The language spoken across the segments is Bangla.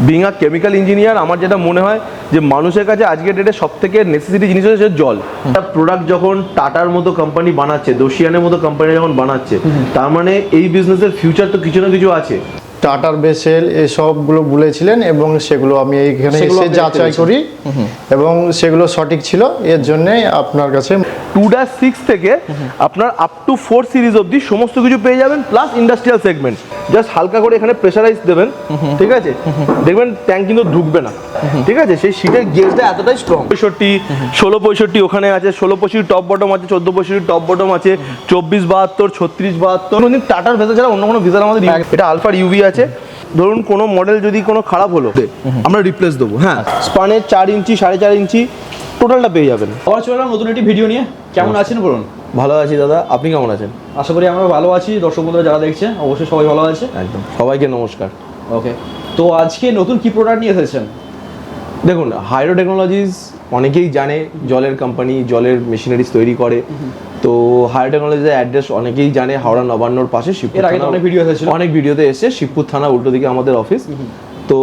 বিং আ কেমিক্যাল ইঞ্জিনিয়ার আমার যেটা মনে হয় যে মানুষের কাছে আজকের ডেটে সব থেকে নেসেসিটি জিনিস হচ্ছে জল। একটা প্রোডাক্ট যখন টাটার মতো কোম্পানি বানাচ্ছে দোষিয়ানের মতো কোম্পানি যখন বানাচ্ছে তার মানে এই বিজনেসের ফিউচার তো কিছু না কিছু আছে। টাটার বেসেল এসবগুলো বলেছিলেন এবং সেগুলো আমি এইখানে এসে যাচাই করি। এবং সেগুলো সঠিক ছিল এর জন্যে আপনার কাছে টু ড্যাশ সিক্স থেকে আপনার আপ টু ফোর সিরিজ অবধি সমস্ত কিছু পেয়ে যাবেন প্লাস ইন্ডাস্ট্রিয়াল সেগমেন্ট জাস্ট হালকা করে এখানে প্রেশারাইজ দেবেন ঠিক আছে? দেখবেন ট্যাঙ্ক কিন্তু ঢুকবে না ঠিক আছে? সেই শীটের গেজটা এতটাই স্ট্রং পঁয়ষট্টি ষোলো পঁয়ষট্টি ওখানে আছে ষোলো পঁয়ষট্টি টপ বটম আছে চোদ্দ পঁয়ষট্টি টপ বটম আছে চব্বিশ বাহাত্তর ছত্রিশ বাহাত্তর। টাটার ভেসা ছাড়া অন্য কোনো ভিসার আমাদের এটা আলফার ইউভি আছে। ধরুন কোনো মডেল যদি কোনো খারাপ হলো আমরা রিপ্লেস দেবো হ্যাঁ। স্পানের চার ইঞ্চি সাড়ে চার ইঞ্চি টোটালটা পেয়ে যাবেন। আবার চলে এলাম নতুন একটি ভিডিও নিয়ে। কেমন আছেন বলুন? ভালো আছি দাদা আপনি কেমন আছেন? আশা করি আমরা ভালো আছি দর্শক বন্ধুরা যারা দেখছে অবশ্যই সবাই ভালো আছে। একদম সবাইকে নমস্কার। ওকে তো আজকে নতুন কি প্রোডাক্ট নিয়ে এসেছেন? দেখুন হাইড্রো টেকনোলজিস অনেকেই জানে জলের কোম্পানি জলের মেশিনারিজ তৈরি করে। তো হাইড্রো টেকনোলজির অ্যাড্রেস অনেকেই জানে হাওড়া নবান্নর পাশে শিবপুর আগে অনেক ভিডিও এসেছিল। অনেক ভিডিওতে এসেছে শিবপুর থানা উল্টো দিকে আমাদের অফিস তো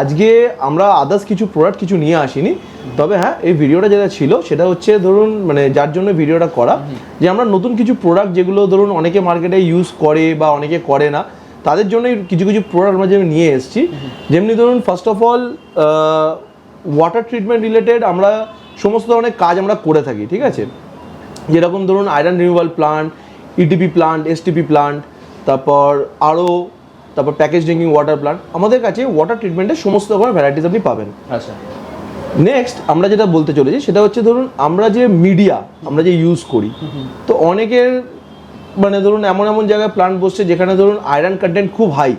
আজকে আমরা আদার্স কিছু প্রোডাক্ট কিছু নিয়ে আসিনি তবে হ্যাঁ এই ভিডিওটা যেটা ছিল সেটা হচ্ছে ধরুন মানে যার জন্য ভিডিওটা করা যে আমরা নতুন কিছু প্রোডাক্ট যেগুলো ধরুন অনেকে মার্কেটে ইউজ করে বা অনেকে করে না তাদের জন্য কিছু কিছু প্রোডাক্ট আমরা যেমন নিয়ে এসেছি যেমনি ধরুন first of all water treatment related আমরা সমস্ত ধরনের কাজ আমরা করে থাকি ঠিক আছে? যেরকম ধরুন iron renewal plant ETP plant STP plant তারপর আরও তারপর প্যাকেজ ড্রিঙ্কিং ওয়াটার প্লান্ট আমাদের কাছে ওয়াটার ট্রিটমেন্টের সমস্ত রকমের ভ্যারাইটিস আপনি পাবেন। আচ্ছা। নেক্সট আমরা যেটা বলতে চলেছি সেটা হচ্ছে ধরুন আমরা যে মিডিয়া আমরা যে ইউজ করি তো অনেকের মানে ধরুন এমন এমন জায়গায় প্লান্ট বসছে যেখানে ধরুন আয়রন কন্টেন্ট খুব হাই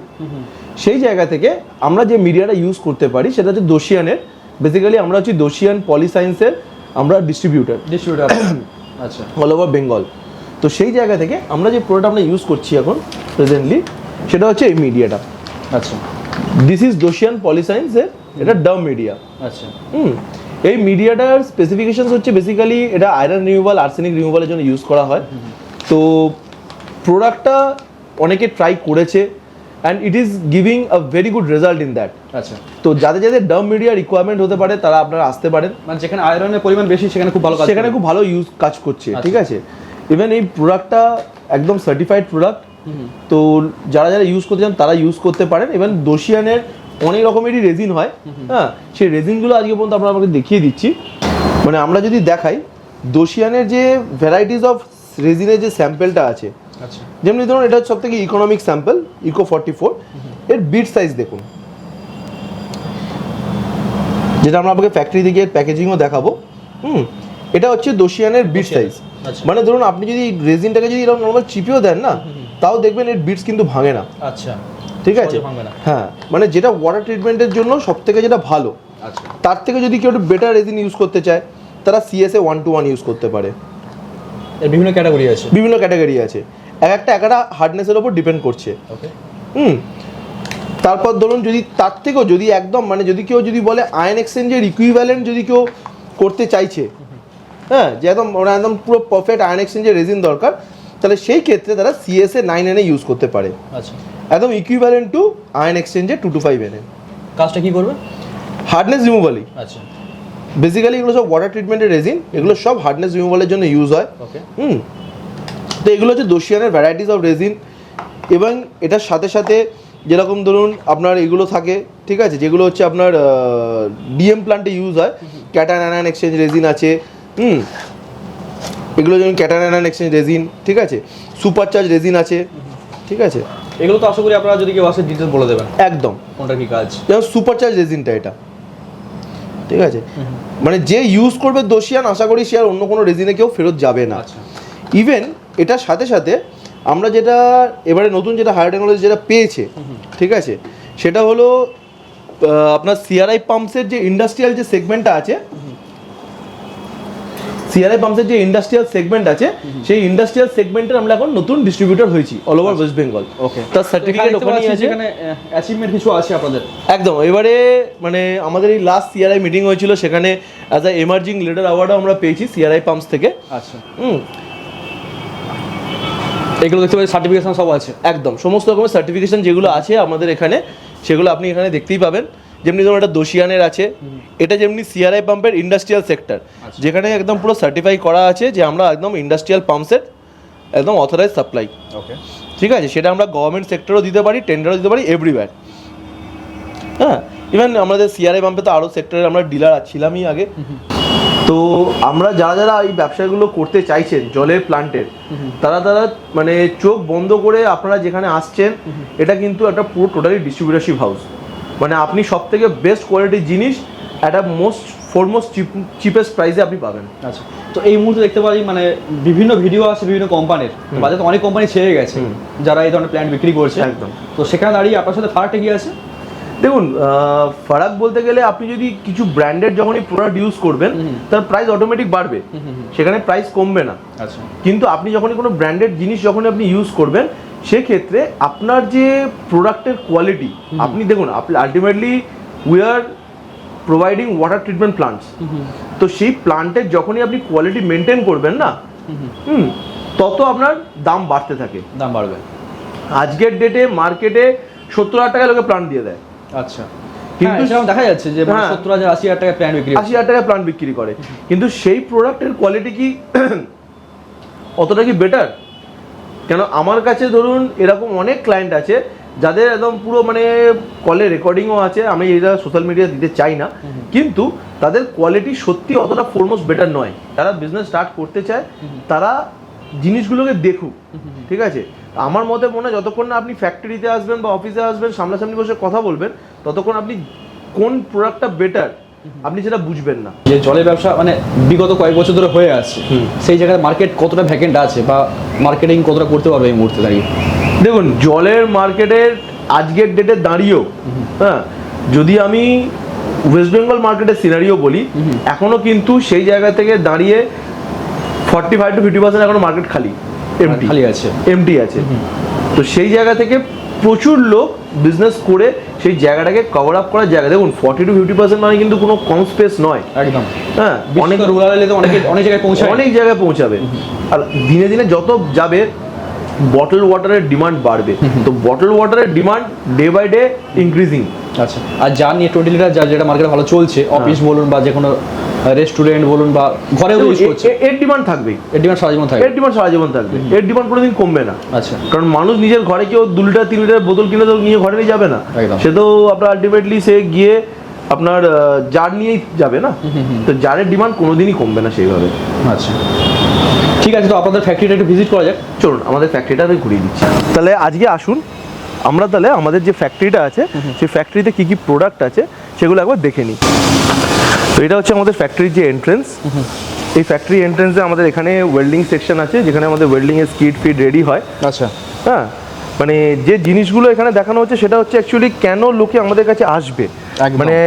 সেই জায়গা থেকে আমরা যে মিডিয়াটা ইউজ করতে পারি সেটা হচ্ছে দোশিয়ানের বেসিক্যালি আমরা হচ্ছে দোশিয়ান পলিসায়েন্সের আমরা ডিস্ট্রিবিউটার ডিস্ট্রিবিউটার আচ্ছা। অল ওভার বেঙ্গল তো সেই জায়গা থেকে আমরা যে প্রোডাক্ট আমরা ইউজ করছি এখন প্রেজেন্টলি সেটা হচ্ছে এই মিডিয়াটা আচ্ছা। দিস ইজ দোশিয়ান পলিসায়েন্সের এটা ডাম মিডিয়া আচ্ছা। হুম। এই মিডিয়াটার স্পেসিফিকেশনস হচ্ছে বেসিক্যালি এটা আয়রন রিমুভাল আর্সেনিক রিমুভালের জন্য ইউজ করা হয়। তো প্রোডাক্টটা অনেকে ট্রাই করেছে and it is giving a very good result in that আচ্ছা। তো যাদের যাদের ডাম মিডিয়া রিকোয়ারমেন্ট হতে পারে তারা আপনারা আসতে পারেন। মানে যেখানে আয়রনের পরিমাণ বেশি সেখানে খুব ভালো কাজ সেখানে খুব ভালো ইউজ কাজ করছে আচ্ছা। ঠিক আছে? ইভেন এই প্রোডাক্টটা একদম সার্টিফাইড প্রোডাক্ট তো যারা যারা ইউজ করতে চান তারা ইউজ করতে পারেন। ইভেন দোশিয়ানের অনেক রকমেরই রেজিন হয় হ্যাঁ? সেই রেজিনগুলো আজকে পর্যন্ত আমরা আপনাকে দেখিয়ে দিচ্ছি। মানে আমরা যদি দেখাই দোশিয়ানের যে ভ্যারাইটিস অফ রেজিনের যে স্যাম্পেলটা আছে যেমনি ধরুন এটা সব থেকে economic sample eco forty four এর বিট সাইজ দেখুন। যেটা আমরা আপনাকে ফ্যাক্টরি থেকে প্যাকেজিংও দেখাবো। হুম এটা হচ্ছে দোশিয়ানের বিট সাইজ আচ্ছা। মানে ধরুন আপনি যদি রেজিনটাকে যদি এরকম নর্মাল চিপিও দেন না তাও দেখবেন এর বিটস কিন্তু ভাঙে না। আচ্ছা। ঠিক আছে। হ্যাঁ মানে যেটা ওয়াটার ট্রিটমেন্টের জন্য সব থেকে যেটা ভালো আচ্ছা। তার থেকে যদি কেউ একটু বেটার রেজিন ইউজ করতে চায় তারা CSA one two one use করতে পারে। এর বিভিন্ন ক্যাটাগরি আছে। বিভিন্ন ক্যাটাগরি আছে। এক একটা এক একটা হার্ডনেসের ওপর ডিপেন্ড করছে। হুম? তারপর ধরুন যদি তার থেকেও যদি একদম মানে যদি কেউ যদি বলে আয়ন এক্সচেঞ্জের ইকুইভ্যালেন্ট যদি কেউ করতে চাইছে হ্যাঁ যে একদম ওরা একদম পুরো পারফেক্ট আয়ন এক্সচেঞ্জের রেজিন দরকার তাহলে সেই ক্ষেত্রে তারা সিএসএ নাইন এনে ইউজ করতে পারে। আচ্ছা। একদম ইকুইভ্যালেন্ট টু আয়ন এক্সচেঞ্জের টু টু ফাইভ এনে কাজটা কি করবে? হার্ডনেস রিমুভালই আচ্ছা। বেসিক্যালি এগুলো সব ওয়াটার ট্রিটমেন্টের রেজিন এগুলো সব হার্ডনেস রিমুভালের জন্য ইউজ হয়। ওকে হুম? তো এগুলো হচ্ছে দোশিয়ানের ভ্যারাইটিস অফ রেজিন এবং এটার সাথে সাথে যেরকম ধরুন আপনার এগুলো থাকে ঠিক আছে? যেগুলো হচ্ছে আপনার ডিএম প্লান্টে ইউজ হয়। ক্যাটান অ্যানান এক্সচেঞ্জ রেজিন আছে হুম? এগুলো যেমন ক্যাটান অ্যানান এক্সচেঞ্জ রেজিন ঠিক আছে? সুপার চার্জ রেজিন আছে ঠিক আছে? এগুলো তো আশা করি আপনারা যদি কেউ আসে ডিটেলস বলে দেবেন। একদম। কোনটা কি কাজ? যেমন সুপার চার্জ রেজিনটা এটা। ঠিক আছে? মানে যে ইউজ করবে দোষিয়ান আশা করি সে আর অন্য কোনো রেজিনে কেউ ফেরত যাবে না। আচ্ছা। ইভেন এটার সাথে সাথে আমরা যেটা এবারে নতুন যেটা হায়ার টেকনোলজি যেটা পেয়েছে ঠিক আছে? সেটা হলো আপনার সিআরআই পাম্পসের যে ইন্ডাস্ট্রিয়াল যে সেগমেন্টটা আছে সিআরআই পাম্পসের যে ইন্ডাস্ট্রিয়াল সেগমেন্ট আছে সেই ইন্ডাস্ট্রিয়াল সেগমেন্টের আমরা এখন নতুন ডিস্ট্রিবিউটর হয়েছি all over West Bengal okay তার সার্টিফিকেট ওখানেই আছে। সেখানে অ্যাচিভমেন্ট কিছু আছে আপনাদের? একদম। এবারে মানে আমাদের এই লাস্ট সিআরআই মিটিং হয়েছিল সেখানে অ্যাজ আ এমার্জিং লিডার অ্যাওয়ার্ডও আমরা পেয়েছি সিআরআই পাম্পস থেকে। আচ্ছা। হুম। এগুলো দেখতে পাচ্ছি সার্টিফিকেশন সব আছে একদম। সমস্ত রকমের সার্টিফিকেশন যেগুলো আছে আমাদের এখানে সেগুলো আপনি এখানে দেখতেই পাবেন। যেমনি ধরুন এটা দোষিয়ানের আছে এটা যেমনি সিআরআই পাম্পের ইন্ডাস্ট্রিয়াল সেক্টর যেখানে একদম পুরো সার্টিফাই করা আছে যে আমরা একদম ইন্ডাস্ট্রিয়াল পাম্পসের একদম অথরাইজ সাপ্লাই ওকে ঠিক আছে? সেটা আমরা গভর্নমেন্ট সেক্টরও দিতে পারি টেন্ডারও দিতে পারি এভরিওয়্যার হ্যাঁ? ইভেন আমাদের সিআরআই পাম্পে তো আরও সেক্টরে আমরা ডিলার ছিলামই আগে। তো আমরা যারা যারা এই ব্যবসাগুলো করতে চাইছেন জলের প্লান্টের তারা তারা মানে চোখ বন্ধ করে আপনারা যেখানে আসছেন এটা কিন্তু একটা পুরো টোটালি ডিস্ট্রিবিউটারশিপ হাউস মানে আপনি সব থেকে বেস্ট কোয়ালিটির জিনিস একটা মোস্ট ফোরমোস্ট চিপ চিপেস্ট প্রাইসে আপনি পাবেন। আচ্ছা তো এই মুহূর্তে দেখতে পারি মানে বিভিন্ন ভিডিও আছে বিভিন্ন কোম্পানির বাজারে তো অনেক কোম্পানি ছেড়ে গেছে যারা এই ধরনের প্ল্যান্ট বিক্রি করছে। একদম। তো সেখানে দাঁড়িয়ে আপনার সাথে ফারাকটা কি আছে? দেখুন ফারাক বলতে গেলে আপনি যদি কিছু ব্র্যান্ডেড যখনই প্রোডাক্ট ইউজ করবেন তার প্রাইস অটোমেটিক বাড়বে। সেখানে প্রাইস কমবে না। আচ্ছা। কিন্তু আপনি যখনই কোনো ব্র্যান্ডেড জিনিস যখন আপনি ইউজ করবেন সেক্ষেত্রে আপনার যে প্রোডাক্টের কোয়ালিটি আপনি দেখুন আপনি ultimately we are providing water treatment plants তো সেই প্লান্টের যখনই আপনি কোয়ালিটি মেনটেন করবেন না হুম তত আপনার দাম বাড়তে থাকে। দাম বাড়বে। আজকের ডেটে মার্কেটে সত্তর হাজার টাকা লোকে প্লান্ট দিয়ে দেয়। আচ্ছা। কিন্তু- কিন্তু সেরকম দেখা যাচ্ছে যে হ্যাঁ। সত্তর হাজার আশি হাজার টাকা প্ল্যান্ট বিক্রি আশি হাজার টাকা প্লান্ট বিক্রি করে। কিন্তু সেই প্রোডাক্টের কোয়ালিটি কি অতটা কি বেটার কেন আমার কাছে ধরুন এরকম অনেক ক্লায়েন্ট আছে যাদের একদম পুরো মানে কলে রেকর্ডিংও আছে আমি এটা সোশ্যাল মিডিয়া দিতে চাই না। কিন্তু তাদের কোয়ালিটি সত্যি অতটা ফোরমোস্ট বেটার নয়। যারা বিজনেস স্টার্ট করতে চায় তারা জিনিসগুলোকে দেখুক ঠিক আছে? আমার মতে মনে হয় যতক্ষণ না আপনি ফ্যাক্টরিতে আসবেন বা অফিসে আসবেন সামনাসামনি বসে কথা বলবেন ততক্ষণ আপনি কোন প্রোডাক্টটা বেটার আপনি সেটা বুঝবেন না। যে জলের ব্যবসা মানে বিগত কয়েক বছর ধরে হয়ে আসছে হুম। সেই জায়গায় মার্কেট কতটা ভ্যাকেন্ট আছে বা মার্কেটিং কতটা করতে পারবে এই মুহূর্তে দাঁড়িয়ে? দেখুন জলের মার্কেটের আজকের ডেটে দাঁড়িয়েও হ্যাঁ যদি আমি ওয়েস্ট বেঙ্গল মার্কেটের সিনারিও বলি এখনও কিন্তু সেই জায়গা থেকে দাঁড়িয়ে forty five to fifty percent এখন মার্কেট খালি এমটি খালি আছে। এমটি আছে। তো সেই জায়গা থেকে প্রচুর লোক বিজনেস করে সেই জায়গাটাকে কভার আপ করার জায়গা। দেখুন ফর্টি টু ফিফটি পার্সেন্ট মানে কিন্তু কোনো কম স্পেস নয়। একদম। হ্যাঁ অনেক অনেক রুরাল এলাকা অনেক অনেক জায়গায় পৌঁছাবে অনেক জায়গায় পৌঁছাবে। আর দিনে দিনে যত যাবে বটল ওয়াটারের ডিমান্ড বাড়বে। তো bottle ওয়াটারের demand day by day increasing আচ্ছা। আর যা নিয়ে টোয়েন্টি লিটার যা যেটা মার্কেটে ভালো চলছে হ্যাঁ। অফিস বলুন বা যে কোনো রেস্টুরেন্ট বলুন বা ঘরেও ইউজ করছে। এর ডিমান্ড থাকবেই। এর ডিমান্ড সারা জীবন থাকে এর ডিমান্ড সারা জীবন থাকবে। এর ডিমান্ড কোনোদিন কমবে না। আচ্ছা। কারণ মানুষ নিজের ঘরে কেউ দু লিটার তিন লিটার বোতল কিনে তো নিয়ে ঘরে নিয়ে যাবে না। সে তো আপনার আলটিমেটলি সে গিয়ে আপনার জার নিয়েই যাবে না। তো জারের ডিমান্ড কোনোদিনই কমবে না সেইভাবে। আচ্ছা। ঠিক আছে তো আপনাদের ফ্যাক্টরিটা একটু ভিজিট করা যাক। চলুন আমাদের ফ্যাক্টরিটা আমি ঘুরিয়ে দিচ্ছি। তাহলে আজকে আসুন আমরা তাহলে আমাদের যে ফ্যাক্টরিটা আছে সেই ফ্যাক্টরিতে কি কি প্রোডাক্ট আছে সেগুলো একবার দেখে নিই। তো এটা হচ্ছে আমাদের ফ্যাক্টরির যে এন্ট্রেন্স এই ফ্যাক্টরি এন্ট্রেন্সে আমাদের এখানে ওয়েল্ডিং সেকশন আছে যেখানে আমাদের ওয়েল্ডিং এর স্কিড ফিড রেডি হয়। আচ্ছা। হ্যাঁ মানে যে জিনিসগুলো এখানে দেখানো হচ্ছে সেটা হচ্ছে অ্যাকচুয়ালি কেন লোকে আমাদের কাছে আসবে। মানে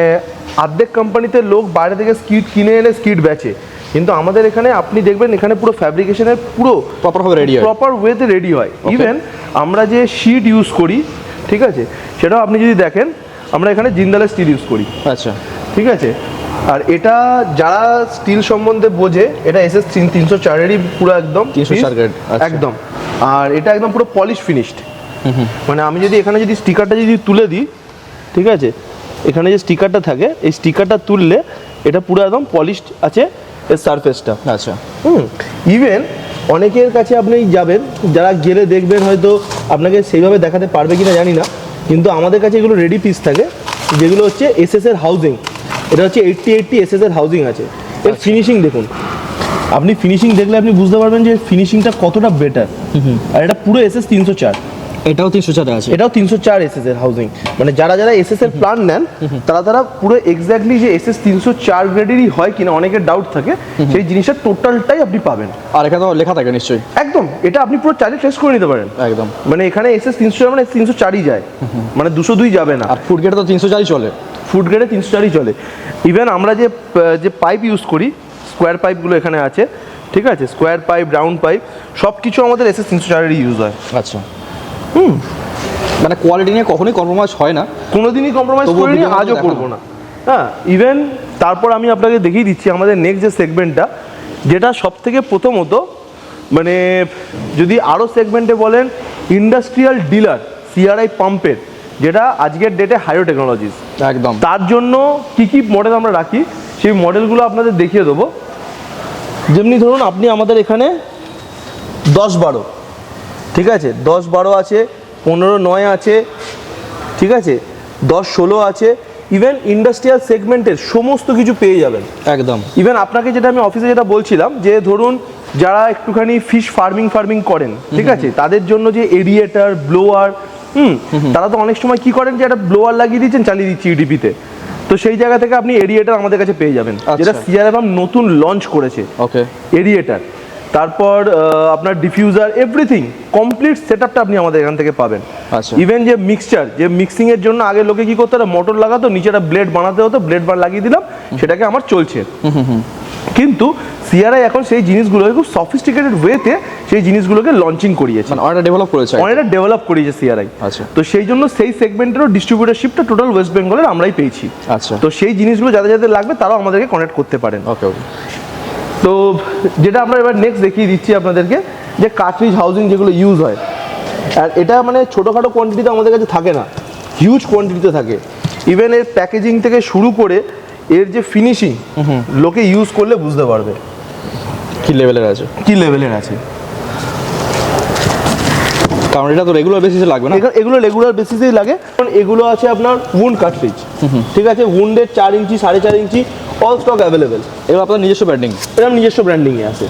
অর্ধেক কোম্পানিতে লোক বাইরে থেকে স্কিট কিনে এনে স্কিড বেচে। কিন্তু আমাদের এখানে আপনি দেখবেন এখানে পুরো ফ্যাব্রিকেশনের পুরো প্রপার ভাবে রেডি হয়। প্রপার ওয়েতে রেডি হয়। ইভেন আমরা যে শিট ইউজ করি ঠিক আছে? সেটাও আপনি যদি দেখেন আমরা এখানে জিন্দালের স্টিল ইউজ করি। আচ্ছা। ঠিক আছে? আর এটা যারা স্টিল সম্বন্ধে বোঝে এটা এস এস তিনশো চারেরই পুরো একদম 304 grade, আচ্ছা। একদম। আর এটা একদম পুরো পলিশ ফিনিশড মানে আমি যদি এখানে যদি স্টিকারটা যদি তুলে দিই ঠিক আছে? এখানে যে স্টিকারটা থাকে এই স্টিকারটা তুললে এটা পুরো একদম পলিশড আছে এর সারফেসটা আচ্ছা। হুম ইভেন অনেকের কাছে আপনি যাবেন যারা গেলে দেখবেন হয়তো আপনাকে সেইভাবে দেখাতে পারবে কিনা জানি না কিন্তু আমাদের কাছে এগুলো রেডি পিস থাকে যেগুলো হচ্ছে এসএস এর হাউজিং এটা হচ্ছে এইটটি এইটটি এসএস এর হাউজিং আছে। এর ফিনিশিং দেখুন। আপনি ফিনিশিং দেখলে আপনি বুঝতে পারবেন যে ফিনিশিংটা কতটা বেটার আর এটা পুরো এস এস তিনশো চার। এটাও তিনশো চারে আছে। এটাও তিনশো চার এসএস এর হাউজিং মানে যারা যারা এসএস এর প্ল্যান নেন তারা তারা পুরো এক্স্যাক্টলি যে এসএস তিনশো চার গ্রেডেরই হয় কিনা অনেকের ডাউট থাকে সেই জিনিসটা টোটালটাই আপনি পাবেন। আর এখানে তো লেখা থাকে নিশ্চয়ই। একদম এটা আপনি পুরো চার্জে টেস্ট করে নিতে পারেন। একদম। মানে এখানে এসএস তিনশো চার মানে তিনশো চারই যায়। মানে দুশো দুই যাবে না। আর ফুড গেটে তো তিনশো চারই চলে। ফুড গ্রেডে তিনশো চারই চলে। ইভেন আমরা যে যে পাইপ ইউজ করি স্কোয়ার পাইপগুলো এখানে আছে ঠিক আছে? স্কোয়ার পাইপ রাউন্ড পাইপ সব কিছু আমাদের এসএস তিনশো চারেরই ইউজ হয়। আচ্ছা। মানে কোয়ালিটি নিয়ে কখনোই কম্প্রোমাইজ হয় না। কোনোদিনই কম্প্রোমাইজ করিনি আজও করব না। হ্যাঁ ইভেন তারপর আমি আপনাকে দেখিয়ে দিচ্ছি আমাদের নেক্সট যে সেগমেন্টটা যেটা সব থেকে প্রথমত মানে যদি আরও সেগমেন্টে বলেন ইন্ডাস্ট্রিয়াল ডিলার সিআরআই পাম্পের যেটা আজকের ডেটে হাইও টেকনোলজিস একদম। তার জন্য কি কি মডেল আমরা রাখি সেই মডেলগুলো আপনাদের দেখিয়ে দেবো। যেমনি ধরুন আপনি আমাদের এখানে দশ বারো ঠিক আছে? দশ বারো আছে পনেরো নয় আছে ঠিক আছে? দশ ষোলো আছে ইভেন ইন্ডাস্ট্রিয়াল সেগমেন্টের সমস্ত কিছু পেয়ে যাবেন। একদম। ইভেন আপনাকে যেটা আমি অফিসে যেটা বলছিলাম যে ধরুন যারা একটুখানি ফিশ ফার্মিং ফার্মিং করেন ঠিক আছে? তাদের জন্য যে এরিয়েটার ব্লোয়ার হুম তারা তো অনেক সময় কি করেন যে একটা ব্লোয়ার লাগিয়ে দিচ্ছেন চালিয়ে দিচ্ছি ইডিপিতে তো। সেই জায়গা থেকে আপনি এরিয়েটার আমাদের কাছে পেয়ে যাবেন। আচ্ছা। যেটা সিআরএফ নতুন লঞ্চ করেছে। ওকে এরিয়েটার তারপর আপনার ডিফিউজার এভরিথিং কমপ্লিট সেট আপটা আপনি আমাদের এখান থেকে পাবেন। আচ্ছা। ইভেন যে মিক্সচার যে মিক্সিং এর জন্য আগে লোকে কি করতো একটা মোটর লাগাতো নিচে একটা ব্লেড বানাতে হতো ব্লেড বার লাগিয়ে দিলাম সেটাকে আমার চলছে। কিন্তু সিআরআই এখন সেই জিনিসগুলোকে খুব সফিস্টিকেটেড ওয়েতে সেই জিনিসগুলোকে লঞ্চিং করিয়েছে। মানে অনেকটা ডেভেলপ করেছে অনেকটা ডেভেলপ করিয়েছে সিআরআই আচ্ছা। তো সেই জন্য সেই সেগমেন্টেরও ডিস্ট্রিবিউটারশিপটা টোটাল ওয়েস্ট বেঙ্গলের আমরাই পেয়েছি। আচ্ছা। তো সেই জিনিসগুলো যাদের যাদের লাগবে তারাও আমাদেরকে কনেক্ট করতে পারেন। ওকে ওকে তো যেটা আমরা এবার নেক্সট দেখিয়ে দিচ্ছি আপনাদেরকে যে কাটরিজ হাউজিং যেগুলো ইউজ হয়। আর এটা মানে ছোটোখাটো কোয়ান্টিটিতে আমাদের কাছে থাকে না। হিউজ কোয়ান্টিটিতে থাকে। ইভেন এর প্যাকেজিং থেকে শুরু করে এর যে ফিনিশিং লোকে ইউজ করলে বুঝতে পারবে। কি লেভেলের আছে? কি লেভেলের আছে? কারণ এটা তো রেগুলার বেসিসে লাগবে না। এগুলো- রেগুলার বেসিসেই লাগে। কারণ এগুলো আছে আপনার উন্ড কার্ট্রিজ ঠিক আছে? উন্ডের চার ইঞ্চি সাড়ে চার ইঞ্চি অল স্টক অ্যাভেলেবেল এবার আপনার নিজস্ব ব্র্যান্ডিং এরকম নিজস্ব ব্র্যান্ডিংয়ে আছে।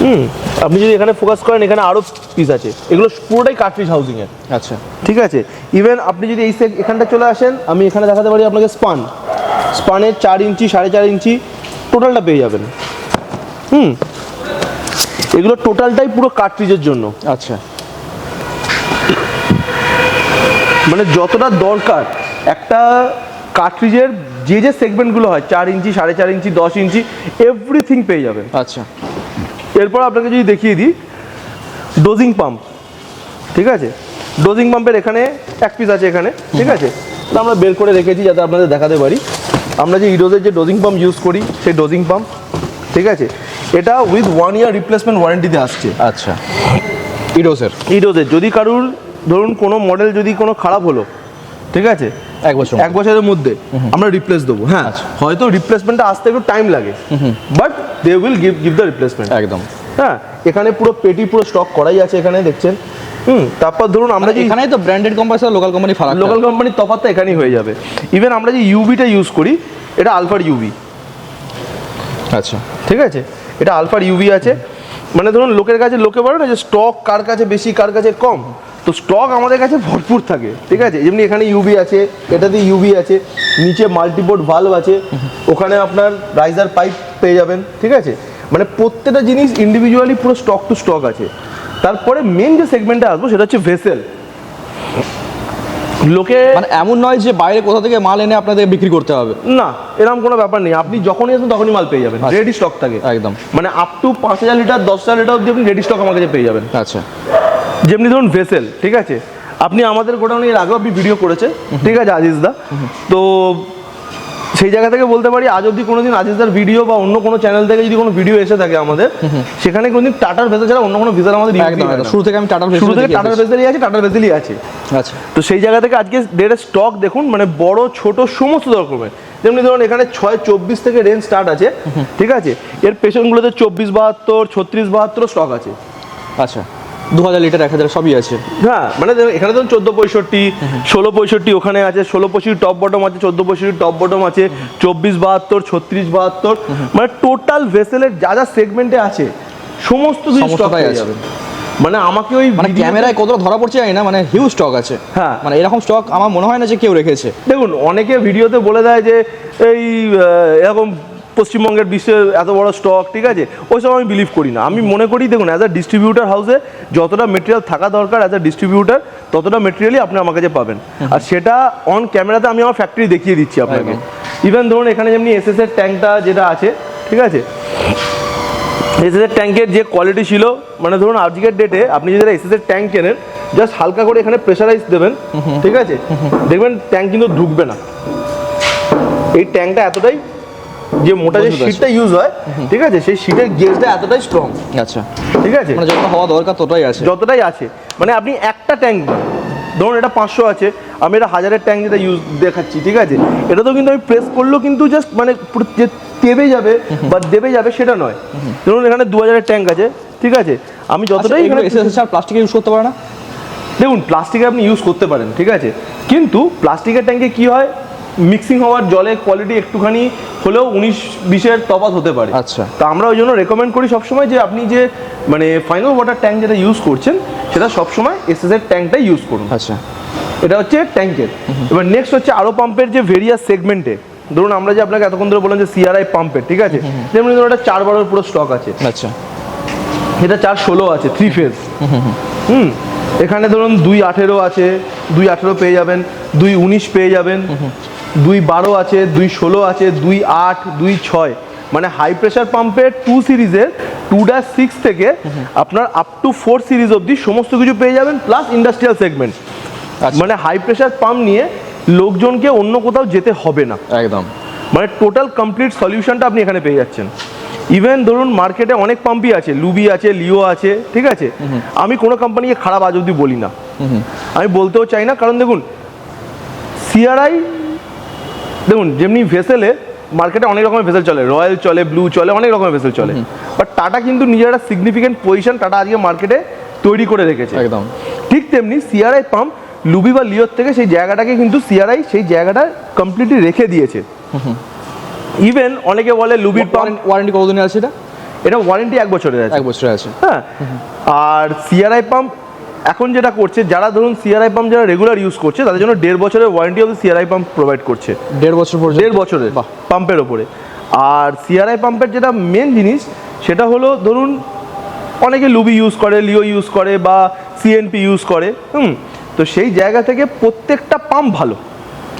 হুম আপনি যদি এখানে ফোকাস করেন এখানে আরও পিস আছে। এগুলো পুরোটাই কার্ট্রিজ হাউজিংয়ের আচ্ছা। ঠিক আছে? ইভেন আপনি যদি এই সেক এখানটা চলে আসেন আমি এখানে দেখাতে পারি আপনাকে স্পান স্পানের চার ইঞ্চি সাড়ে চার ইঞ্চি টোটালটা পেয়ে যাবেন। হুম। এগুলো টোটালটাই পুরো কার্ট্রিজের জন্য। আচ্ছা। মানে যতটা দরকার একটা কার্ট্রিজের যে যে সেগমেন্টগুলো হয় চার ইঞ্চি সাড়ে চার ইঞ্চি দশ ইঞ্চি এভরিথিং পেয়ে যাবেন আচ্ছা। এরপর আপনাকে যদি দেখিয়ে দিই ডোজিং পাম্প ঠিক আছে? ডোজিং পাম্পের এখানে এক পিস আছে এখানে ঠিক আছে? তো আমরা বের করে রেখেছি যাতে আপনাদের দেখাতে পারি। আমরা যে ইডোজের যে ডোজিং পাম্প ইউজ করি সেই ডোজিং পাম্প ঠিক আছে? এটা উইথ ওয়ান ইয়ার রিপ্লেসমেন্ট ওয়ারেন্টিতে আসছে। আচ্ছা। ইডোসের ইডোসের যদি কারুর ধরুন কোনো মডেল যদি কোনো খারাপ হলো ঠিক আছে? এক বছর এক বছরের মধ্যে। আমরা রিপ্লেস দেবো হ্যাঁ? হয়তো রিপ্লেসমেন্টটা আসতে একটু টাইম লাগে। But they will give give the replacement একদম। হ্যাঁ? এখানে পুরো পেটি পুরো স্টক করাই আছে এখানে দেখছেন? হুম তারপর ধরুন আমরা যে এখানেই তো ব্র্যান্ডেড কোম্পানি আর লোকাল কোম্পানি ফারাক লোকাল কোম্পানির তফাৎটা এখানেই হয়ে যাবে। ইভেন আমরা যে ইউবিটা ইউজ করি এটা আলফার ইউবি আচ্ছা। ঠিক আছে? এটা আলফার ইউবি আছে। মানে ধরুন লোকের কাছে লোকে বলে না যে স্টক কার কাছে বেশি, কার কাছে কম? তো স্টক আমাদের কাছে ভরপুর থাকে, ঠিক আছে? যেমনি এখানে ইউবি আছে এটাতে ইউবি আছে, নিচে মাল্টিবোর্ড ভালভ আছে, ওখানে আপনার রাইজার পাইপ পেয়ে যাবেন, ঠিক আছে? মানে প্রত্যেকটা জিনিস ইন্ডিভিজুয়ালি পুরো স্টক টু স্টক আছে। তারপরে মেন যে সেগমেন্টে আসব সেটা হচ্ছে ভেসেল লোকে মানে এমন নয় যে বাইরে কোথা থেকে মাল এনে আপনাদের বিক্রি করতে হবে। না এরকম কোনো ব্যাপার নেই। আপনি যখনই আসবেন তখনই মাল পেয়ে যাবেন। আচ্ছা। রেডি স্টক থাকে। একদম। মানে আপ টু পাঁচ হাজার লিটার দশ হাজার লিটার অব্দি আপনি রেডি স্টক আমার কাছে পেয়ে যাবেন। আচ্ছা। যেমনি ধরুন ভেসেল ঠিক আছে? আপনি আমাদের গোডাউনে এর আগেও আপনি ভিডিও করেছে ঠিক আছে আজিজ দা? তো সেই জায়গা থেকে বলতে পারি আজ অব্দি কোনোদিন আজিজদার ভিডিও বা অন্য কোনো চ্যানেল থেকে যদি কোনো ভিডিও এসে থাকে আমাদের সেখানে কোনোদিন টাটার ভেসেল ছাড়া অন্য কোনো ভেসেল আমাদের। শুরু থেকে আমি টাটার শুরু থেকে টাটার ভেসেলই আছে টাটার ভেসেলই আছে। আচ্ছা। তো সেই জায়গা থেকে আজকে ডেটের স্টক দেখুন মানে বড় ছোট সমস্ত রকমের। যেমনি ধরুন এখানে ছয় চব্বিশ থেকে রেঞ্জ স্টার্ট আছে ঠিক আছে? এর পেছনগুলোতে চব্বিশ বাহাত্তর ছত্রিশ বাহাত্তর স্টক আছে। আচ্ছা। দু হাজার লিটার এক হাজার সবই আছে হ্যাঁ মানে এখানে ধরুন চোদ্দ পঁয়ষট্টি ষোলো পঁয়ষট্টি ওখানে আছে ষোলো পঁয়ষট্টি টপ বটম আছে চোদ্দ পঁয়ষট্টি টপ বটম আছে চব্বিশ বাহাত্তর ছত্রিশ বাহাত্তর মানে টোটাল ভেসেলের যা যা সেগমেন্টে আছে সমস্ত কিছু স্টক পেয়ে আছে। মানে আমাকে ওই মানে ক্যামেরায় কতটা ধরা পড়ছে জানি না মানে হিউজ স্টক আছে হ্যাঁ। মানে এরকম স্টক আমার মনে হয় না যে কেউ রেখেছে দেখুন অনেকে ভিডিওতে বলে দেয় যে এই এরকম পশ্চিমবঙ্গের বিশ্বের এত বড় স্টক ঠিক আছে? ওইসব আমি বিলিভ করি না। আমি মনে করি দেখুন অ্যাজ আ ডিস্ট্রিবিউটার হাউসে যতটা মেটেরিয়াল থাকা দরকার অ্যাজ আ ডিস্ট্রিবিউটার ততটা মেটেরিয়ালই আপনি আমার কাছে পাবেন। আর সেটা অন ক্যামেরাতে আমি আমার ফ্যাক্টরি দেখিয়ে দিচ্ছি আপনাকে। ইভেন ধরুন এখানে যেমনি এসএস এর ট্যাঙ্কটা যেটা আছে ঠিক আছে? এসএস এর ট্যাঙ্কের যে কোয়ালিটি ছিল মানে ধরুন আজকের ডেটে আপনি যদি এসএস এর ট্যাঙ্ক কেনেন জাস্ট হালকা করে এখানে প্রেশারাইজ দেবেন ঠিক আছে? দেখবেন ট্যাঙ্ক কিন্তু ঢুকবে না। এই ট্যাঙ্কটা এতটাই যে মোটা যে শীটটা ইউজ হয় ঠিক আছে? সেই শীটের গেজটা এতটাই স্ট্রং আচ্ছা। ঠিক আছে? মানে যতটা হওয়া দরকার ততটাই আছে। যতটাই আছে। মানে আপনি একটা ট্যাঙ্ক ধরুন এটা পাঁচশো আছে আমি এটা হাজারের ট্যাঙ্ক যেটা ইউজ দেখাচ্ছি ঠিক আছে? এটা তো কিন্তু আমি প্রেস করলেও কিন্তু জাস্ট মানে যে তেবে যাবে বা দেবে যাবে সেটা নয়। ধরুন এখানে দু হাজারের ট্যাঙ্ক আছে ঠিক আছে? আমি যতটাই এখানে এসএসএসআর প্লাস্টিকে ইউজ করতে পারে না? দেখুন প্লাস্টিকে আপনি ইউজ করতে পারেন ঠিক আছে? কিন্তু প্লাস্টিকের ট্যাঙ্কে কি হয়? মিক্সিং হওয়ার জলের কোয়ালিটি একটুখানি হলেও উনিশ বিশের তফাৎ হতে পারে। আচ্ছা। তো আমরা ওই জন্য রেকমেন্ড করি সবসময় যে আপনি যে মানে ফাইনাল ওয়াটার ট্যাঙ্ক যেটা ইউজ করছেন সেটা সবসময় এসএস এর ট্যাঙ্কটাই ইউজ করুন। আচ্ছা। এটা হচ্ছে ট্যাঙ্কের এবার নেক্সট হচ্ছে আরও পাম্পের যে ভেরিয়াস সেগমেন্টে ধরুন আমরা যে আপনাকে এতক্ষণ ধরে বললাম যে সিআরআই পাম্পের ঠিক আছে? যেমন ধরুন একটা চার বারোর পুরো স্টক আছে। আচ্ছা। এটা চার ষোলো আছে থ্রি ফেজ হুম এখানে ধরুন দুই আঠেরো আছে দুই আঠেরো পেয়ে যাবেন দুই উনিশ পেয়ে যাবেন। দুই বারো আছে দুই ষোলো আছে দুই আট দুই ছয়। মানে হাই প্রেশার পাম্পের টু সিরিজের টু ড্যাশ সিক্স থেকে আপনার আপ টু ফোর সিরিজ অবধি সমস্ত কিছু পেয়ে যাবেন প্লাস ইন্ডাস্ট্রিয়াল সেগমেন্ট। মানে হাই প্রেশার পাম্প নিয়ে লোকজনকে অন্য কোথাও যেতে হবে না। একদম। মানে টোটাল কমপ্লিট সলিউশনটা আপনি এখানে পেয়ে যাচ্ছেন। ইভেন ধরুন মার্কেটে অনেক পাম্পই আছে লুবি আছে লিও আছে ঠিক আছে? আমি কোনো কোম্পানিকে খারাপ আজ অব্দি বলি না। আমি বলতেও চাই না কারণ দেখুন সিআরআই দেখুন যেমনি ভেসেলে মার্কেটে অনেক রকমের ভেসেল চলে রয়্যাল চলে ব্লু চলে অনেক রকমের ভেসেল চলে। বাট টাটা কিন্তু নিজের একটা সিগনিফিকেন্ট পজিশন টাটা আজকে মার্কেটে তৈরি করে রেখেছে। একদম। ঠিক তেমনি সিআরআই পাম্প লুবি বা লিওর থেকে সেই জায়গাটাকে কিন্তু সিআরআই সেই জায়গাটা কমপ্লিটলি রেখে দিয়েছে। ইভেন অনেকে বলে লুবির পাম্প ওয়ারেন্টি কতদিনের আছে এটা? এটা ওয়ারেন্টি এক বছরের আছে। এক বছরের আছে। হ্যাঁ। আর সিআরআই পাম্প এখন যেটা করছে যারা ধরুন সিআরআই পাম্প যারা রেগুলার ইউজ করছে তাদের জন্য দেড় বছরের warranty of CRI pump provide করছে। দেড় বছর পর্যন্ত? দেড় বছরের পাম্পের ওপরে। আর সিআরআই পাম্পের যেটা মেন জিনিস সেটা হলো ধরুন অনেকে লুবি ইউজ করে লিও ইউজ করে বা সিএনপি ইউজ করে হুম? তো সেই জায়গা থেকে প্রত্যেকটা পাম্প ভালো।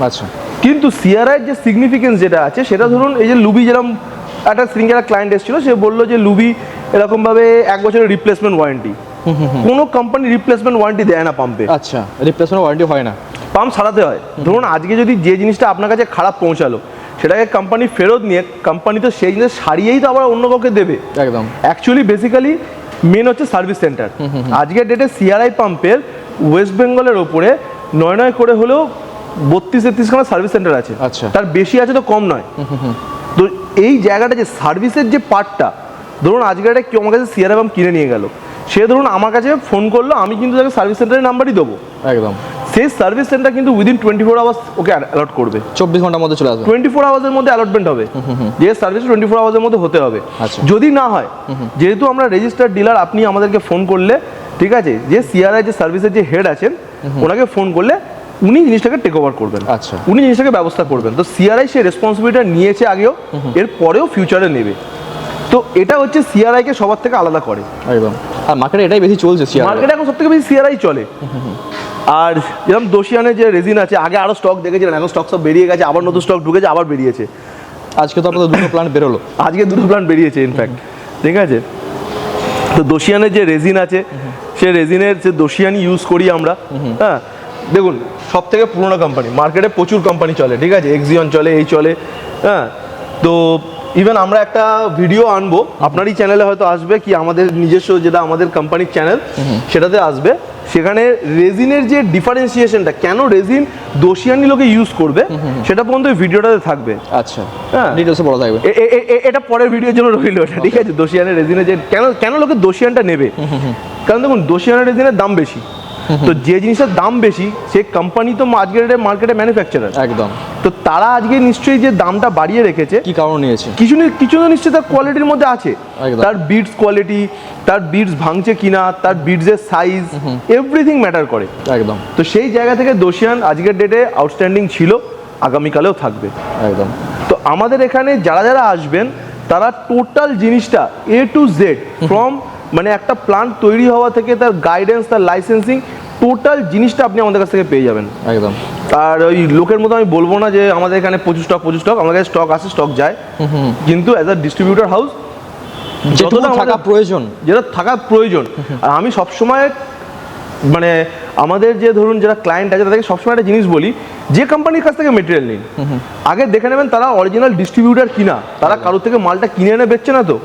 আচ্ছা। কিন্তু সিআরআই যে সিগনিফিকেন্স যেটা আছে সেটা ধরুন এই যে লুবি যেরকম একটা সিঙ্গেল ক্লায়েন্ট এসেছিল সে বলল যে লুবি এরকমভাবে এক বছরের রিপ্লেসমেন্ট ওয়ারেন্টি কোনো কোম্পানি রিপ্লেসমেন্ট ওয়ারেন্টি দেয় না পাম্পে আচ্ছা রিপ্লেসমেন্ট ওয়ারেন্টি হয় না। পাম্প সারাতে হয়। ধরুন আজকে যদি যে জিনিসটা আপনার কাছে খারাপ পৌঁছালো সেটাকে কোম্পানি ফেরত নিয়ে কোম্পানি তো সেই জিনিস সারিয়েই তো আবার অন্য কাউকে দেবে। একদম। অ্যাকচুয়ালি বেসিক্যালি মেন হচ্ছে সার্ভিস সেন্টার আজকের ডেটে সিআরআই পাম্পের ওয়েস্ট বেঙ্গলের ওপরে নয় নয় করে হলেও বত্রিশ তেত্রিশখানা সার্ভিস সেন্টার আছে। আচ্ছা। তার বেশি আছে তো কম নয়। তো এই জায়গাটা যে সার্ভিসের যে পার্টটা ধরুন আজকের একটা কেউ আমার কাছে সিআরআই পাম্প কিনে নিয়ে গেল। সে ধরুন আমার কাছে ফোন করল আমি কিন্তু তাকে সার্ভিস সেন্টারের নাম্বারই দেবো। একদম। সেই সার্ভিস সেন্টার কিন্তু within twenty four hours okay allot করবে। চব্বিশ ঘণ্টার মধ্যে চলে আসবে। টোয়েন্টি ফোর আওয়ার্সের মধ্যে অ্যালটমেন্ট হবে। যে সার্ভিস টোয়েন্টি ফোর আওয়ার্সের মধ্যে হতে হবে। আচ্ছা। যদি না হয় যেহেতু আমরা রেজিস্টার্ড ডিলার আপনি আমাদেরকে ফোন করলে ঠিক আছে যে সিআরআই যে সার্ভিসের যে হেড আছেন ওনাকে ফোন করলে উনি জিনিসটাকে টেক ওভার করবেন। আচ্ছা। উনি জিনিসটাকে ব্যবস্থা করবেন। তো সিআরআই সেই রেসপন্সিবিলিটিটা নিয়েছে আগেও এর পরেও ফিউচারে নেবে। তো এটা হচ্ছে সিআরআই কে সবার থেকে আলাদা করে। একদম। আর মার্কেটে এটাই বেশি চলছে শেয়ার মার্কেটে এখন সব থেকে বেশি সিআরআই চলে। আর যেরকম দোষিয়ানের যে রেজিন আছে আগে আরও স্টক দেখেছিলেন এখন স্টক সব বেরিয়ে গেছে আবার নতুন স্টক ঢুকেছে আবার বেরিয়েছে। আজকে তো আপনাদের দুটো প্ল্যান বেরোলো। আজকে দুটো প্ল্যান বেরিয়েছে ইনফ্যাক্ট ঠিক আছে? তো দোষিয়ানের যে রেজিন আছে সে রেজিনের যে দোষিয়ানি ইউজ করি আমরা হ্যাঁ? দেখুন সব থেকে পুরোনো কোম্পানি মার্কেটে প্রচুর কোম্পানি চলে ঠিক আছে? এক্সিয়ন চলে এই চলে হ্যাঁ? তো ইভেন আমরা একটা ভিডিও আনব। আপনারই চ্যানেলে হয়তো আসবে কি আমাদের নিজস্ব যেটা আমাদের কোম্পানির চ্যানেল সেটাতে আসবে। সেখানে রেজিনের যে ডিফারেন্সিয়েশনটা কেন রেজিন দোষিয়ানি লোকে ইউজ করবে সেটা পর্যন্ত ভিডিওটাতে থাকবে। আচ্ছা। হ্যাঁ। ডিটেলসে বলা থাকবে। এটা পরের ভিডিওর জন্য রইল এটা ঠিক আছে? দোষিয়ানের রেজিনে যে কেন কেন লোকে দোষিয়ানটা নেবে? কারণ দেখুন দোষিয়ানের রেজিনের দাম বেশি। তো যে জিনিসের দাম বেশি সে কোম্পানি তো আজকের মার্কেটে ম্যানুফ্যাকচারার একদম। তো তারা আজকে নিশ্চয়ই যে দামটা বাড়িয়ে রেখেছে কি কারণ নিয়েছে? কিছু না কিছু না নিশ্চয়ই তার কোয়ালিটির মধ্যে আছে। তার বিটস কোয়ালিটি তার বিটস ভাঙছে কিনা তার বিটসের সাইজ এভরিথিং ম্যাটার করে। একদম। তো সেই জায়গা থেকে দোষিয়ান আজকের ডেটে আউটস্ট্যান্ডিং ছিল আগামীকালেও থাকবে। একদম। তো আমাদের এখানে যারা যারা আসবেন তারা টোটাল জিনিসটা এ টু জেড ফ্রম মানে একটা প্ল্যান্ট তৈরি হওয়া থেকে তার গাইডেন্স তার লাইসেন্সিং টোটাল জিনিসটা আপনি আমাদের কাছ থেকে পেয়ে যাবেন। একদম। আর ওই লোকের মতো আমি বলব না যে আমাদের এখানে প্রচুর স্টক প্রচুর স্টক আমাদের কাছে স্টক আসে স্টক যায়। কিন্তু অ্যাজ আ ডিস্ট্রিবিউটার হাউস যতটা থাকা প্রয়োজন। যেটা থাকা প্রয়োজন। আর আমি সবসময় মানে আমাদের যে ধরুন যারা ক্লায়েন্ট আছে তাদেরকে সবসময় একটা জিনিস বলি যে কোম্পানির কাছ থেকে মেটেরিয়াল নিন আগে দেখে নেবেন তারা অরিজিনাল ডিস্ট্রিবিউটার কিনা তারা কারোর থেকে মালটা কিনে এনে বেচছে না তো।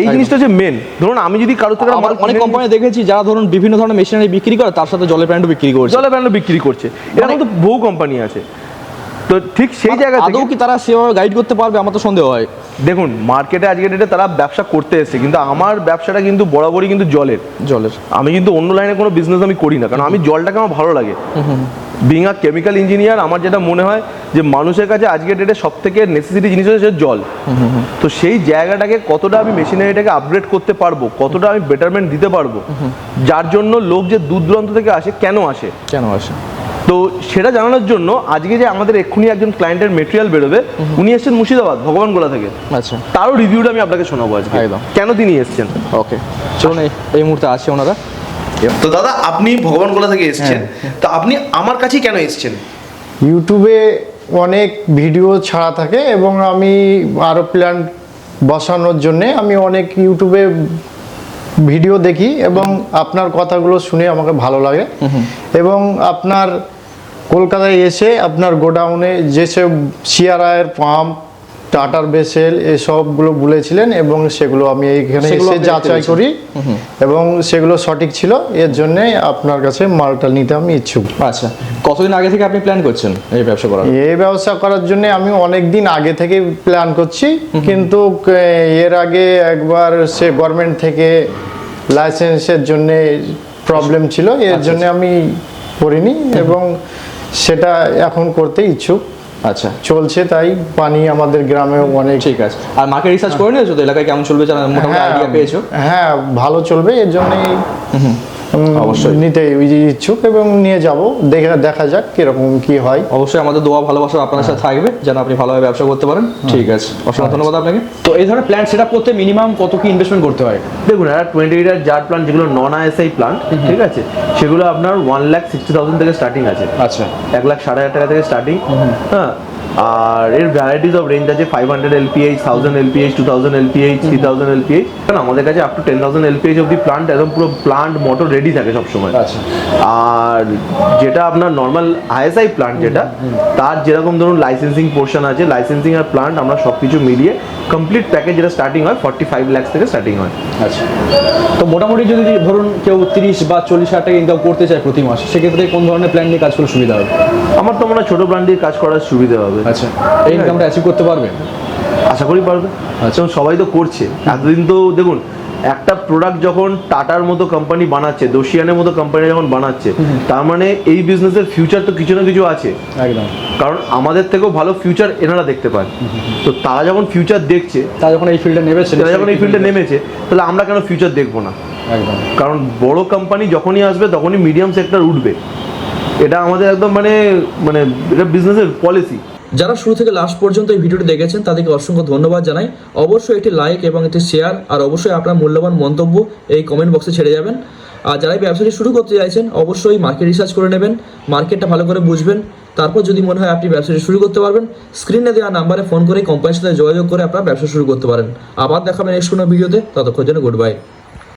এই জিনিসটা যে মেন ধরুন আমি যদি কারোর থেকে অনেক কোম্পানি দেখেছি যারা ধরুন বিভিন্ন ধরনের মেশিনারি বিক্রি করে তার সাথে জলের প্যান্টও বিক্রি করছে। জলের ব্র্যান্ড বিক্রি করছে। এরকম তো বহু কোম্পানি আছে। তো ঠিক সেই মানে জায়গা থেকে কি তারা সেভাবে গাইড করতে পারবে? আমার তো সন্দেহ হয়। দেখুন মার্কেটে আজকে ডেটে তারা ব্যবসা করতে এসেছে কিন্তু আমার ব্যবসাটা কিন্তু বরাবরই কিন্তু জলের। জলের। আমি কিন্তু অন্য লাইনে কোনো বিজনেস আমি করি না কারণ আমি জলটাকে আমার ভালো লাগে। বিং আ কেমিক্যাল ইঞ্জিনিয়ার আমার যেটা মনে হয় যে মানুষের কাছে আজকের ডেটে সব থেকে নেসেসিটি জিনিস হচ্ছে জল। তো সেই জায়গাটাকে কতটা আমি মেশিনারিটাকে আপগ্রেড করতে পারব কতটা আমি বেটারমেন্ট দিতে পারব যার জন্য লোক যে দূর দূরান্ত থেকে আসে কেন আসে? কেন আসে? তো সেটা জানানোর জন্য আজকে যে আমাদের এক্ষুনি একজন ক্লায়েন্টের মেটেরিয়াল বেরোবে উনি এসেছেন মুর্শিদাবাদ ভগবান গোলা থেকে। আচ্ছা। তারও রিভিউটা আমি আপনাকে শোনাবো আজকে। কেন তিনি এসেছেন? ওকে। চলুন এই- এই মুহূর্তে আছে ওনারা। তো দাদা আপনি ভগবান গোলা থেকে এসেছেন। তো আপনি আমার কাছেই কেন এসেছেন? ইউটিউবে অনেক ভিডিও ছাড়া থাকে এবং আমি আরও প্ল্যান বসানোর জন্যে আমি অনেক ইউটিউবে ভিডিও দেখি এবং আপনার কথাগুলো শুনে আমাকে ভালো লাগে। এবং আপনার কলকাতায় এসে আপনার গোডাউনে যেসব সিআরআইয়ের পাম্প টাটার বেসেল এসবগুলো বলেছিলেন এবং সেগুলো আমি এইখানে এসে যাচাই করি। এবং সেগুলো সঠিক ছিল এর জন্যে আপনার কাছে মালটা নিতে আমি ইচ্ছুক। আচ্ছা কতদিন আগে থেকে আপনি প্ল্যান করছেন এই ব্যবসা করার? এই ব্যবসা করার জন্য আমি অনেক দিন আগে থেকে প্ল্যান করছি কিন্তু এর আগে একবার সে গভর্নমেন্ট থেকে লাইসেন্সের জন্য প্রবলেম ছিল এর জন্য আমি করিনি এবং সেটা এখন করতে ইচ্ছুক। আচ্ছা। চলছে তাই পানি আমাদের গ্রামেও অনেক। ঠিক আছে। আর মাকে রিসার্চ করে নিয়েছো তো? এলাকায় কেমন চলবে? মোটামুটি হ্যাঁ, আইডিয়া পেয়েছ? হ্যাঁ ভালো চলবে এর জন্যই অবশ্যই। নিতে ইচ্ছুক এবং নিয়ে যাব। দেখা দেখা যাক কীরকম কি হয়। অবশ্যই আমাদের দোয়া ভালোবাসা আপনার সাথে থাকবে। যেন আপনি ভালোভাবে ব্যবসা করতে পারেন। ঠিক আছে। অসংখ্য ধন্যবাদ আপনাকে। তো এই ধরনের প্ল্যান সেট আপ করতে মিনিমাম কত কি ইনভেস্টমেন্ট করতে হয়? দেখুন একটা টোয়েন্টি লিটার যার প্ল্যান যেগুলো নন আইএসআই প্ল্যান ঠিক আছে সেগুলো আপনার ওয়ান লাখ সিক্সটি থাউজেন্ড থেকে স্টার্টিং আছে। আচ্ছা। এক লাখ সাড়ে হাজার টাকা থেকে স্টার্টিং হ্যাঁ আর এর ভ্যারাইটিস অফ রেঞ্জ আছে five hundred LPH thousand LPH two thousand LPH three thousand LPH কারণ আমাদের কাছে up to ten thousand LPH অব্দি প্লান্ট একদম পুরো প্লান্ট মোটর রেডি থাকে সবসময়। আচ্ছা। আর যেটা আপনার নর্মাল আইএসআই প্লান্ট যেটা তার যেরকম ধরুন লাইসেন্সিং পোর্শন আছে লাইসেন্সিং আর প্লান্ট আমরা সব কিছু মিলিয়ে কমপ্লিট প্যাকেজ যেটা স্টার্টিং হয় ফর্টি ফাইভ ল্যাক্স থেকে স্টার্টিং হয়। আচ্ছা। তো মোটামুটি যদি ধরুন কেউ তিরিশ বা চল্লিশ হাজার টাকা ইনকাম করতে চায় প্রতি মাসে সেক্ষেত্রে কোন ধরনের প্ল্যান নিয়ে কাজ করলে সুবিধা হবে? আমার তো মনে হয় ছোটো প্লান্ট দিয়ে কাজ করার সুবিধা হবে। আচ্ছা এই ইনকামটা অ্যাচিভ করতে পারবে? আশা করি পারবে। আচ্ছা। সবাই তো করছে। এতদিন তো দেখুন একটা প্রোডাক্ট যখন টাটার মতো কোম্পানি বানাচ্ছে দোশিয়ানের মতো কোম্পানি যখন বানাচ্ছে তার মানে এই বিজনেসের ফিউচার তো কিছু না কিছু আছে। একদম। কারণ আমাদের থেকেও ভালো ফিউচার এনারা দেখতে পান তো তারা যখন ফিউচার দেখছে তা যখন এই ফিল্ডে নেমেছে তারা যখন এই ফিল্ডে নেমেছে তাহলে আমরা কেন ফিউচার দেখব না? একদম। কারণ বড় কোম্পানি যখনই আসবে তখনই মিডিয়াম সেক্টর উঠবে। এটা আমাদের একদম মানে মানে এটা বিজনেসের পলিসি যারা শুরু থেকে লাস্ট পর্যন্ত এই ভিডিওটি দেখেছেন, তাদেরকে অসংখ্য ধন্যবাদ জানাই। অবশ্যই একটি লাইক এবং একটি শেয়ার আর অবশ্যই আপনার মূল্যবান মন্তব্য এই কমেন্ট বক্সে ছেড়ে যাবেন। আর যারা এই ব্যবসাটি শুরু করতে চাইছেন, অবশ্যই মার্কেট রিসার্চ করে নেবেন মার্কেটটা ভালো করে বুঝবেন। তারপর যদি মনে হয় আপনি ব্যবসাটি শুরু করতে পারবেন স্ক্রিনে দেওয়া নাম্বারে ফোন করে কোম্পানির সাথে যোগাযোগ করে আপনার ব্যবসা শুরু করতে পারেন। আবার দেখাবেন নেক্সট কোনো ভিডিওতে ততক্ষণ জন্য গুড বাই